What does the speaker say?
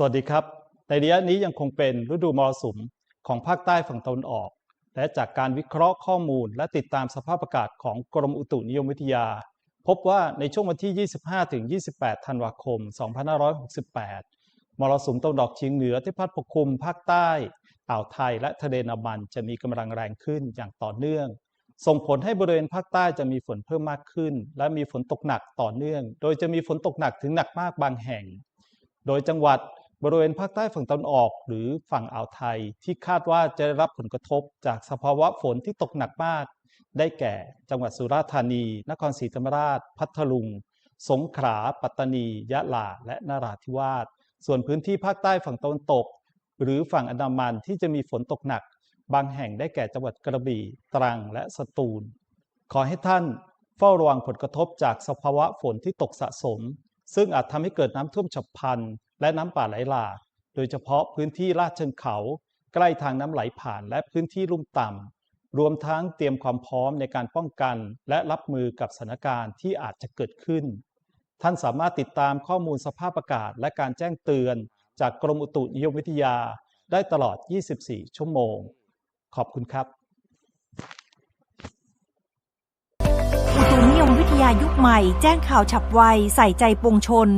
สวัสดีครับ ในระยะนี้ยังคงเป็นฤดูมรสุมของภาคใต้ฝั่งตะวันออก และจากการวิเคราะห์ข้อมูลและติดตามสภาพอากาศของกรมอุตุนิยมวิทยา พบว่าในช่วงวันที่ 25-28 ธันวาคม 2568 มรสุมตะวันออกเฉียงเหนือที่พัดปกคลุมภาคใต้อ่าวไทยและทะเลอันามันจะมีกำลังแรงขึ้นอย่างต่อเนื่อง ส่งผลให้บริเวณภาคใต้จะมีฝนเพิ่มมากขึ้น และมีฝนตกหนักต่อเนื่อง โดยจะมีฝนตกหนักถึงหนักมากบางแห่ง โดยจังหวัด บริเวณภาคใต้ฝั่งตะวันออกหรือฝั่งอ่าวไทยที่คาดว่าจะได้รับผลกระทบจากสภาวะฝนที่ตกหนักมาก ได้แก่จังหวัดสุราษฎร์ธานี นครศรีธรรมราช พัทลุง สงขลา ปัตตานี ยะลา และนราธิวาส ส่วนพื้นที่ภาคใต้ฝั่งตะวันตก หรือฝั่งอันดามันที่จะมีฝนตกหนัก บางแห่งได้แก่จังหวัดกระบี่ ตรัง และสตูล ขอให้ท่านเฝ้าระวังผลกระทบจากสภาวะฝนที่ตกสะสม ซึ่งอาจทำให้เกิดน้ำท่วมฉับพลัน และน้ำป่าไหลหลากโดยเฉพาะพื้นที่ลาดเชิงเขา ใกล้ทางน้ำไหลผ่านและพื้นที่ลุ่มต่ำรวมทั้งเตรียมความพร้อมในการป้องกัน และรับมือกับสถานการณ์ที่อาจจะเกิดขึ้น ท่านสามารถติดตามข้อมูลสภาพอากาศ และการแจ้งเตือน จากกรมอุตุนิยมวิทยาได้ตลอด 24 ชั่วโมง ขอบคุณครับ อุตุนิยมวิทยายุคใหม่ แจ้งข่าวฉับไว ใส่ใจปวงชน